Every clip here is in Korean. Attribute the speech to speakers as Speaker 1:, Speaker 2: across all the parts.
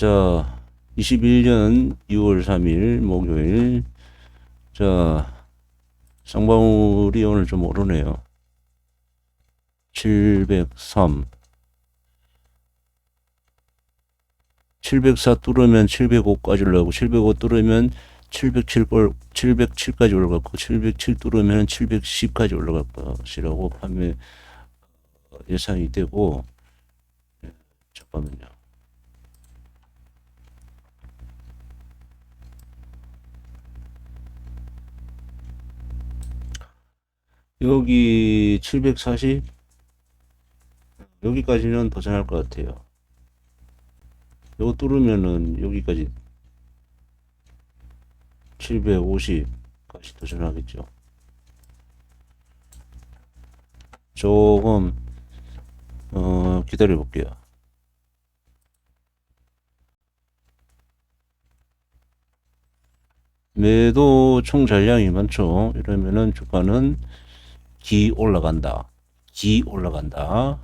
Speaker 1: 자, 21년 6월 3일 목요일. 자, 쌍방울이 오늘 좀 오르네요. 703. 704 뚫으면 705까지 올라가고 705 뚫으면 707, 707까지 올라갔고 707 뚫으면 710까지 올라갈 것이라고 판매 예상이 되고 예, 잠깐만요. 여기 740 여기까지는 도전할 것 같아요. 요거 뚫으면은 여기까지 750까지 도전하겠죠. 조금 어, 기다려 볼게요. 매도 총 잔량이 많죠. 이러면은 주가는 기 올라간다. 기 올라간다.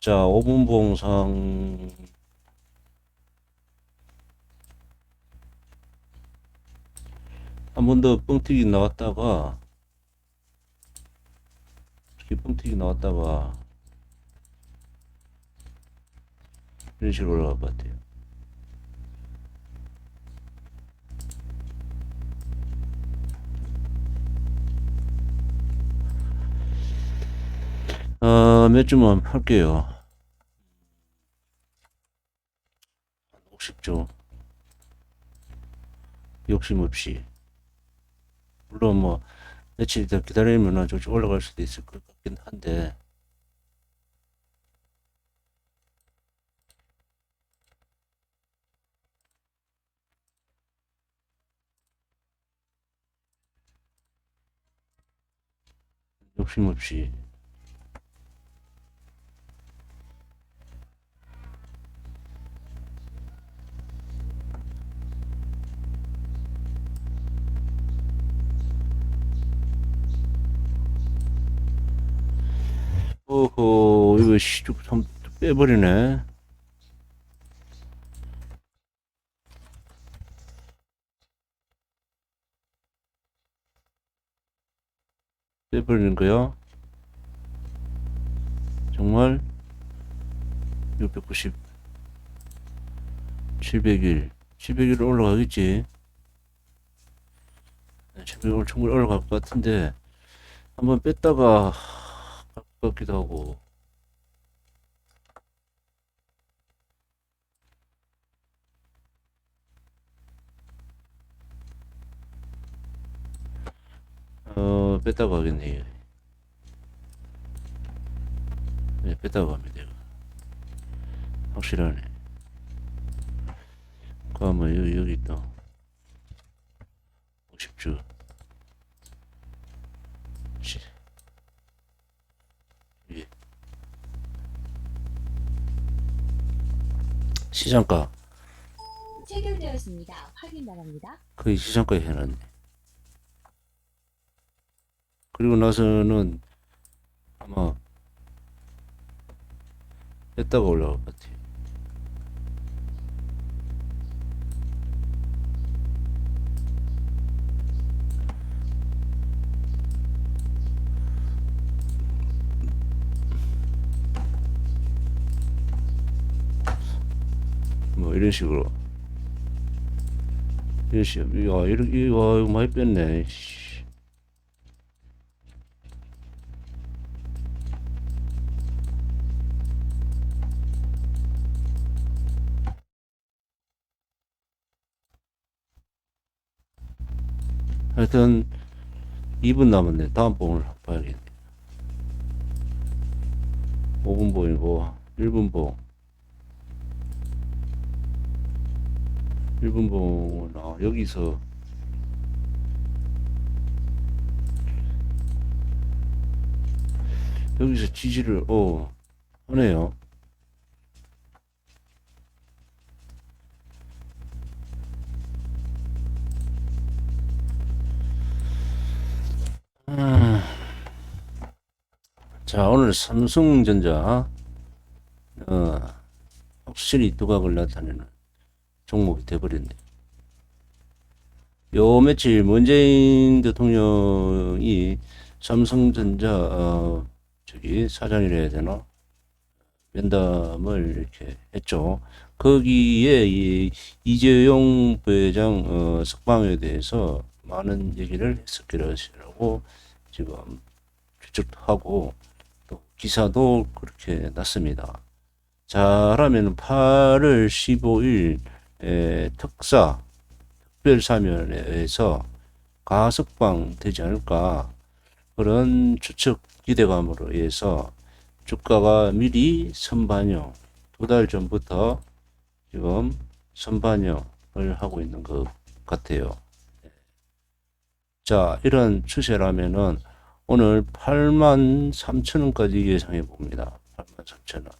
Speaker 1: 자, 5분 봉상 한 번 더 뻥튀기 나왔다가 이렇게 뻥튀기 나왔다가 이런 식으로 올라갈 것 같아요. 어, 몇 주만 할게요. 50조. 욕심 없이. 물론 뭐, 며칠 더 기다리면 조금 올라갈 수도 있을 것 같긴 한데, 욕심 없이. 이거 시쭉 참 빼버리네. 빼버리는 거야? 정말? 690, 701, 701 올라가겠지? 701 충분히 올라갈 것 같은데, 한번 뺐다가, 갈 것 같기도 하고. 뺐다가 가겠네. 네, 뺐다가 갑니다. 이거. 확실하네. 그러면 여기, 여기 있다. 50주. 시, 예. 시장가.
Speaker 2: 체결되었습니다. 확인 바랍니다.
Speaker 1: 거의 시장가에 해놨네. 그리고 나서는 아마 뺐다가 올라갈 것 같아. 뭐 이런 식으로. 이런 식으로. 야, 이렇게, 와, 이거 많이 뺐네. 하여튼 2분 남았네. 다음 봉을 봐야겠네. 5분 봉이고 1분 봉. 1분 봉은 아, 여기서 여기서 지지를 어 하네요. 자, 오늘 삼성전자, 어, 확실히 두각을 나타내는 종목이 돼버렸네. 요 며칠 문재인 대통령이 삼성전자 어, 저기 사장이라 해야 되나 면담을 이렇게 했죠. 거기에 이 이재용 부회장 어, 석방에 대해서 많은 얘기를 했을 것이라고 지금 추측하고 또 기사도 그렇게 났습니다. 잘하면 8월 15일 에, 특사 특별사면에서 가석방 되지 않을까 그런 추측 기대감으로 해서 주가가 미리 선반영 두 달 전부터 지금 선반영을 하고 있는 것 같아요. 자, 이런 추세라면은 오늘 8만 3천 원까지 예상해 봅니다. 8만 3천 원.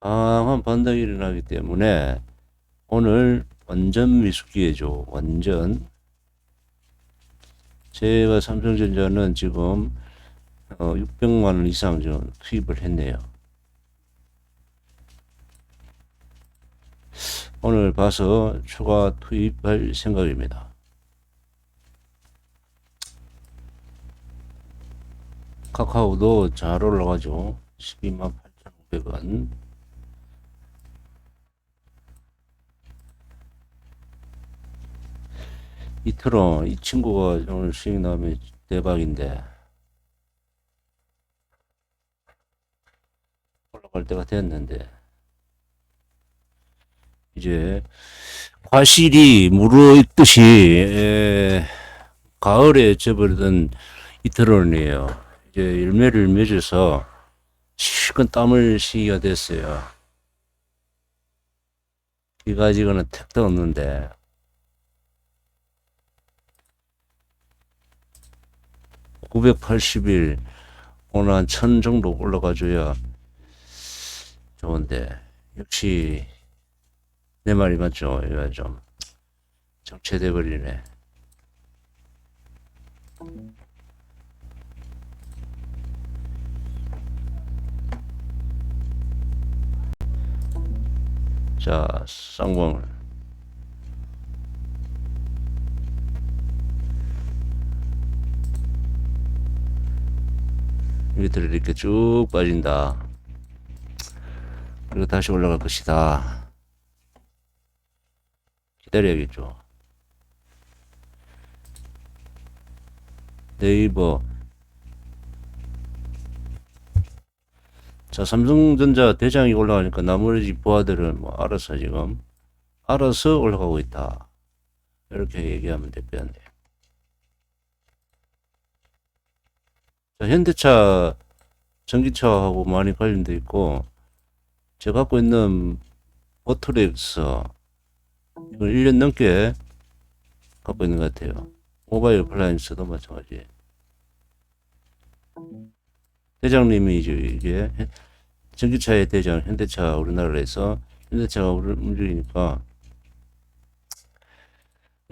Speaker 1: 강한 반등이 일어나기 때문에 오늘 완전 미숙기회죠. 완전. 제가 삼성전자는 지금 어, 600만 원 이상 좀 투입을 했네요. 오늘 봐서 추가 투입할 생각입니다. 카카오도 잘 올라가죠. 12만 8,500원. 이틀은 이 친구가 오늘 수익 나오면 대박인데 올라갈 때가 됐는데 이제 과실이 무르익듯이 에, 가을에 접어든 이틀원이에요. 이제 열매를 맺어서 실컷 땀을 쉬기가 됐어요. 비가 지고는 택도 없는데 980일 오늘 한1000 정도 올라가줘야 좋은데 역시 내 말이 맞죠? 이거 좀 정체돼 버리네. 자, 쌍광을 밑으로 이렇게 쭉 빠진다. 그리고 다시 올라갈 것이다. 기다려야겠죠. 네이버. 자, 삼성전자 대장이 올라가니까 나머지 부하들은 뭐 알아서 지금 알아서 올라가고 있다. 이렇게 얘기하면 되겠네. 자, 현대차, 전기차하고 많이 관련돼 있고, 제가 갖고 있는 오토렉스, 이걸 1년 넘게 갖고 있는 것 같아요. 모바일 플라이언스도 마찬가지. 대장님이 이제 이게 전기차의 대장, 현대차 우리나라에서 현대차가 움직이니까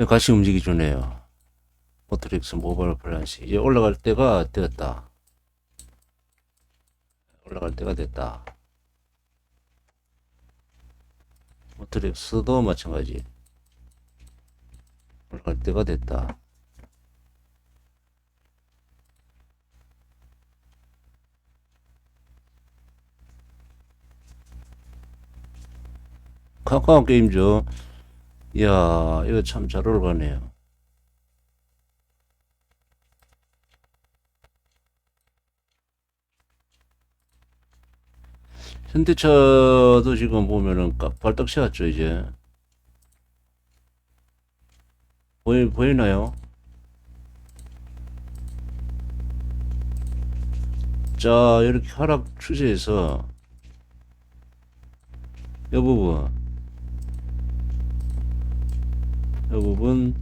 Speaker 1: 같이 움직이 주네요. 오토렉스 모바일 플라이언스 이제 올라갈 때가 되었다. 올라갈 때가 됐다. 오토렉스도 마찬가지. 올라갈 때가 됐다. 카카오 게임죠. 이야, 이거 참 잘 올라가네요. 현대차도 지금 보면은 까- 발떡 씌웠죠, 이제. 보이, 보이나요? 자, 이렇게 하락 추세에서 이 부분, 이 부분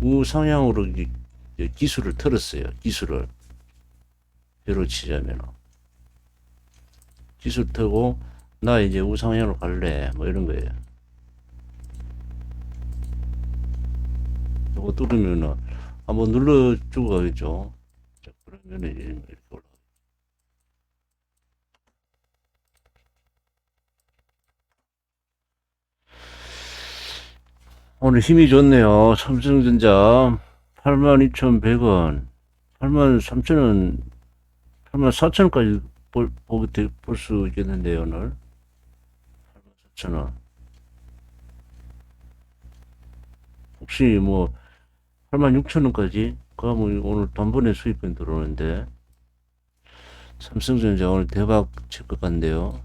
Speaker 1: 우상향으로 기술을 틀었어요. 기술을 배로 치자면 기술 틀고 나 이제 우상향으로 갈래 뭐 이런 거예요. 이거 뚫으면은 한번 눌러주고 가겠죠. 자, 그러면은 이렇게 올라. 오늘 힘이 좋네요. 삼성전자 82,100원, 83,000원, 84,000원까지 볼, 보게 볼수 있겠는데요, 오늘. 84,000원. 혹시 뭐 86,000원까지 가면 오늘 단번에 수익금 들어오는데 삼성전자 오늘 대박 칠 것 같은데요.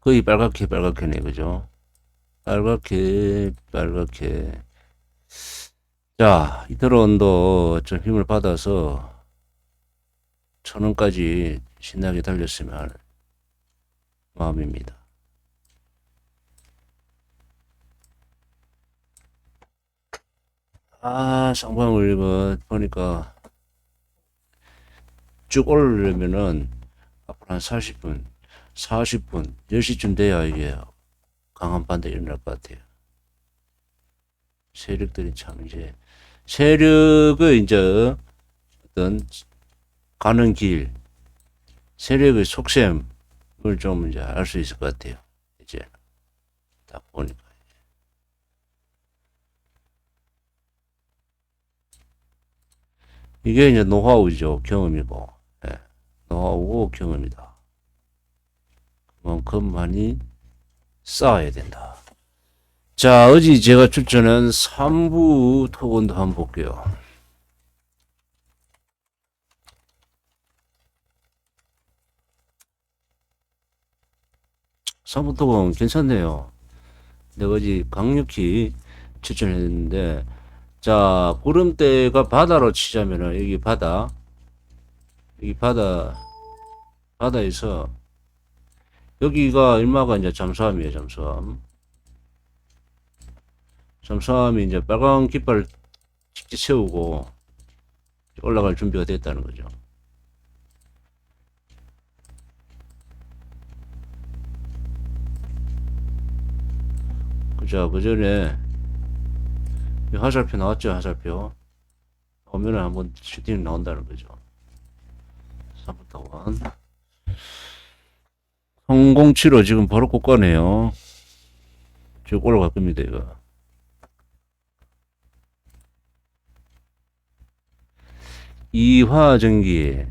Speaker 1: 거의 빨갛게 빨갛게네, 그죠? 빨갛게 빨갛게. 자, 이태로 언더 좀 힘을 받아서 천 원까지 신나게 달렸으면 하는 마음입니다. 아, 상방을 이거 보니까 쭉 오르려면은 앞으로 한 40분, 40분, 10시쯤 돼야 이게 강한 반대 일어날 것 같아요. 세력들이 참 이제 세력의 이제 어떤 가는 길, 세력의 속셈을 좀 이제 알 수 있을 것 같아요. 이제 딱 보니까. 이게 이제 노하우죠. 경험이고. 예. 노하우고 경험이다. 그만큼 많이 쌓아야 된다. 자, 어제 제가 추천한 3부 토건도 한번 볼게요. 3부 토건 괜찮네요. 내가 어제 강력히 추천했는데, 자, 구름대가 바다로 치자면은, 여기 바다, 여기 바다, 바다에서, 여기가 일마가 이제 잠수함이에요, 잠수함. 잠수함이 이제 빨간 깃발 직접 세우고 올라갈 준비가 됐다는 거죠. 그죠, 그 전에 이 화살표 나왔죠, 화살표. 오면은 한번 슈팅 나온다는 거죠. 3부 터 1. 007호 지금 바로 고가네요. 쭉 올라갈 겁니다, 이거. 이화전기,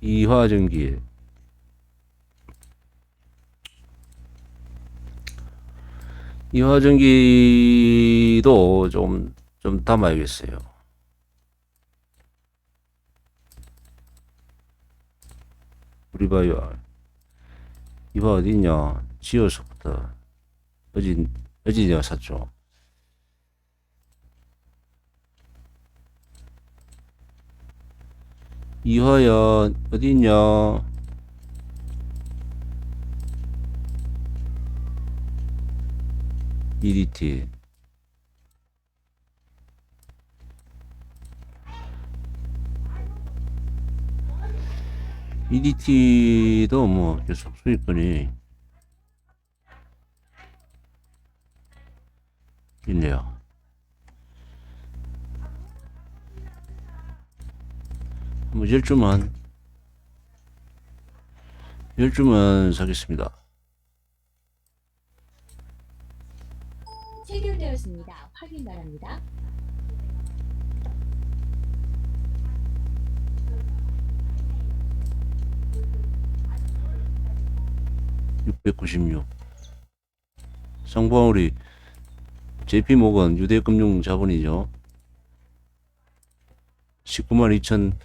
Speaker 1: 이화전기. 이화전기도 좀, 좀 담아야겠어요. 우리 봐요. 이화 어딨냐? 지어서부터. 어제, 어제 내가 샀죠. 이화연 어디 있냐? EDT EDT도 뭐 계속 수익권이 있네요. 뭐 열주만 열주만 사겠습니다.
Speaker 2: 체결되었습니다. 확인 바랍니다.
Speaker 1: 육백구십육 상보아우리 JP모건 유대금융 자본이죠. 19만 2천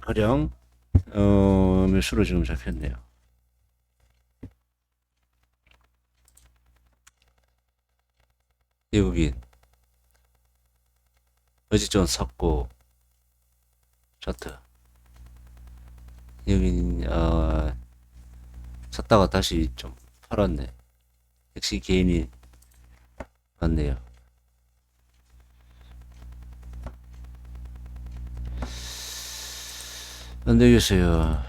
Speaker 1: 가량 어, 매수로 지금 잡혔네요. 외국인 좀 샀고 차트 여기 어, 샀다가 다시 좀 팔았네. 역시 개인이 맞네요. 안 되겠어요.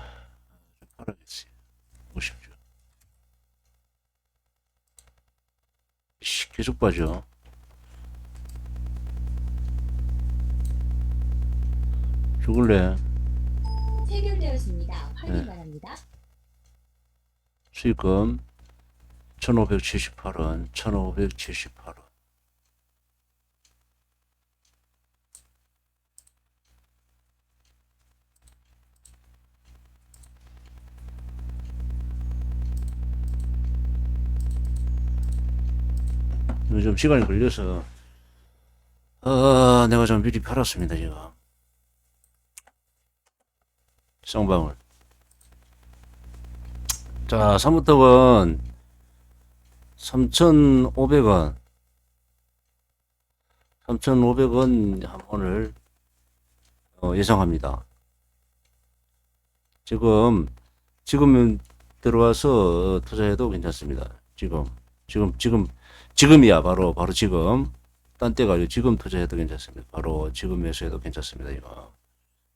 Speaker 1: 50주. 씨, 계속 빠져. 죽을래.
Speaker 2: 체결되었습니다. 확인
Speaker 1: 네.
Speaker 2: 바랍니다.
Speaker 1: 수익금 1578원, 1578원. 이거 좀 시간이 걸려서, 아, 내가 좀 미리 팔았습니다, 지금. 쌍방울. 자, 3부터건 3,500원. 3,500원 한 번을 어, 예상합니다. 지금, 지금 들어와서 투자해도 괜찮습니다. 지금, 지금, 지금, 지금이야. 바로, 바로 지금. 딴 때가 아니고 지금 투자해도 괜찮습니다. 바로 지금 매수해도 괜찮습니다. 이거.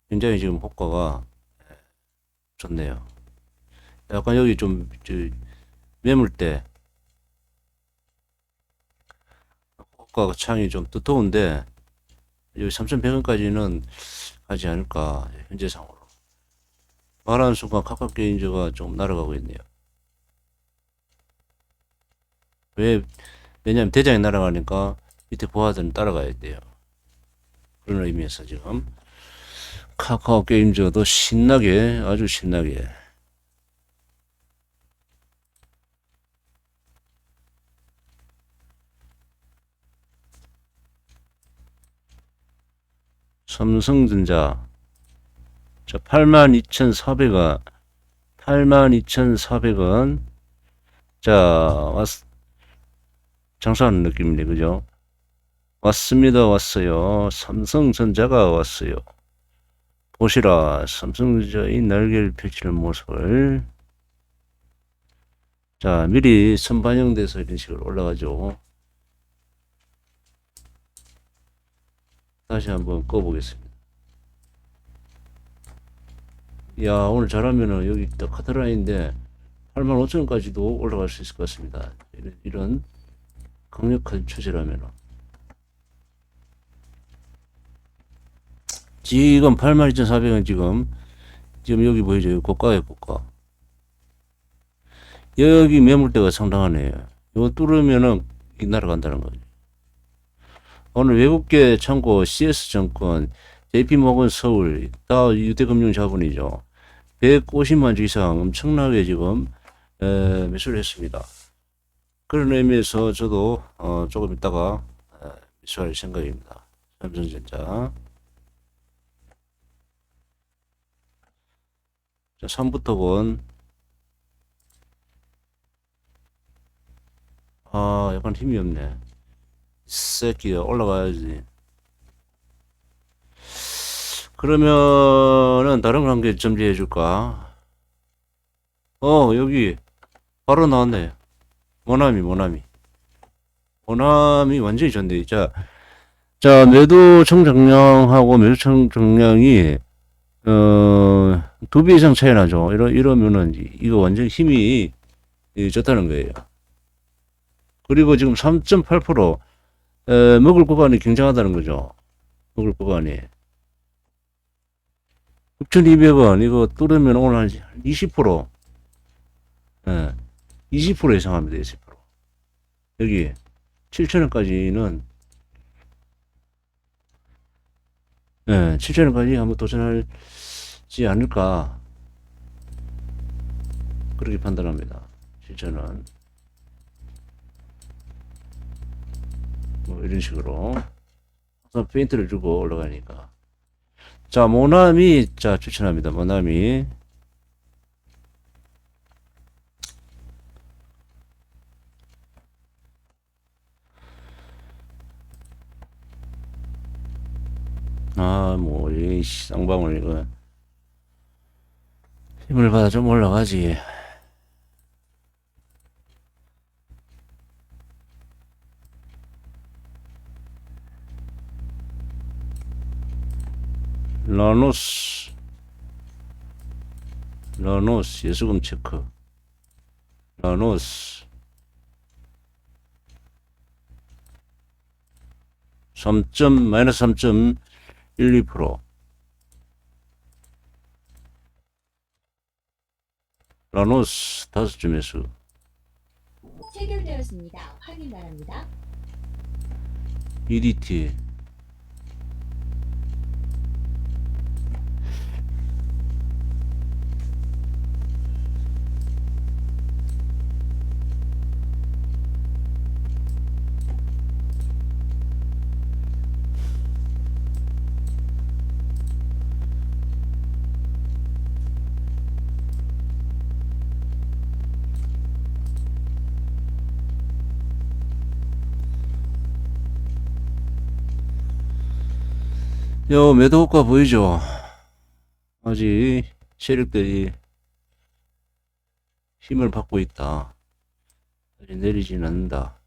Speaker 1: 굉장히 지금 효과가 예, 좋네요. 약간 여기 좀, 저, 매물대, 효과가 창이 좀 두터운데, 여기 3,100원까지는 가지 않을까, 현재 상으로. 말하는 순간 카카오 게임즈가 좀 날아가고 있네요. 왜, 왜냐면 대장이 날아가니까 밑에 보아들은 따라가야 돼요. 그런 의미에서 지금 카카오 게임즈도 신나게, 아주 신나게 삼성전자. 자 82,400원 82,400원. 자 왔, 장사하는 느낌이네 그죠? 왔습니다 왔어요. 삼성전자가 왔어요. 보시라 삼성전자의 날개를 펼치는 모습을. 자 미리 선반영돼서 이런 식으로 올라가죠 다시 한번 꺼보겠습니다. 야, 오늘 잘하면은 여기 딱 카트라인인데 85,000원까지도 올라갈 수 있을 것 같습니다. 이런, 이런 강력한 추세라면은. 지금 82,400원 지금, 지금 여기 보이죠? 고가에 고가. 여기 매물대가 상당하네요. 이거 뚫으면은 이 날아간다는 거죠. 오늘 외국계 창고 CS증권, JP모건 서울, 다 유대금융 자본이죠. 150만 주 이상 엄청나게 지금 에, 매수를 했습니다. 그런 의미에서 저도 어, 조금 있다가 에, 매수할 생각입니다. 삼성전자. 자, 3부터 본 아, 약간 힘이 없네. 새끼야 올라가야지. 그러면은 다른 관계 점지해 줄까? 어 여기 바로 나왔네. 모나미 모나미 모나미 완전히 좋네. 자, 자 매도 총정량하고 매수 총정량이 어두 배 이상 차이 나죠. 이러 이러면은 이거 완전 힘이 이, 좋다는 거예요. 그리고 지금 3.8% 에, 먹을 구간이 굉장하다는 거죠. 먹을 구간이. 6,200원, 이거 뚫으면 오늘 한 20%, 예, 20% 예상합니다, 20%. 여기, 7,000원까지는, 예, 7,000원까지 한번 도전하지 않을까. 그렇게 판단합니다. 7,000원. 뭐 이런 식으로. 항상 페인트를 주고 올라가니까. 자 모나미 자 추천합니다. 모나미. 아뭐이 쌍방울 이거. 힘을 받아 좀 올라가지 라노스. 라노스 예수금 체크. 라노스. 3점 마이너스 3.12% 라노스 다섯 점 매수.
Speaker 2: 체결되었습니다. 확인 바랍니다.
Speaker 1: EDT 요 매도 효과 보이죠? 아직 세력들이 힘을 받고 있다. 내리진 않는다.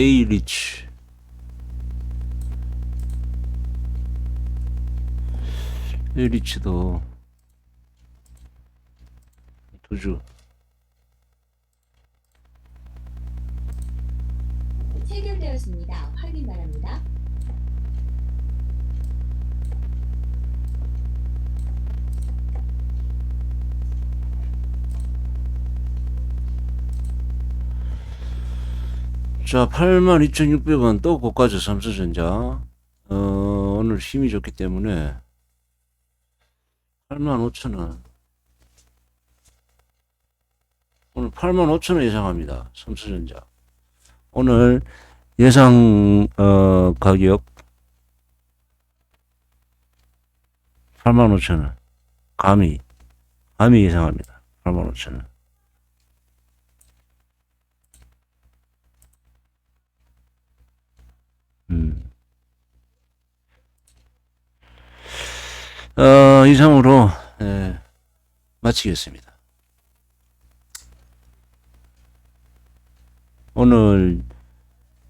Speaker 1: A 리치. A 리치도 두 주.
Speaker 2: 체결되었습니다. 확인 바랍니다.
Speaker 1: 자, 82,600원 또 고가죠, 삼성전자. 어, 오늘 힘이 좋기 때문에 85,000원. 오늘 85,000원 예상합니다, 삼성전자. 오늘 예상 어, 가격 85,000원. 감히 감히 예상합니다. 85,000원. 어, 이상으로 예, 마치겠습니다. 오늘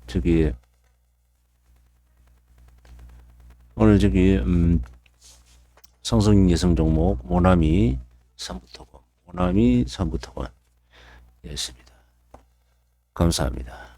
Speaker 1: 저기 오늘 저기 음, 성성 예성 종목 모나미 3부토건 모나미 3부토건 였습니다. 감사합니다.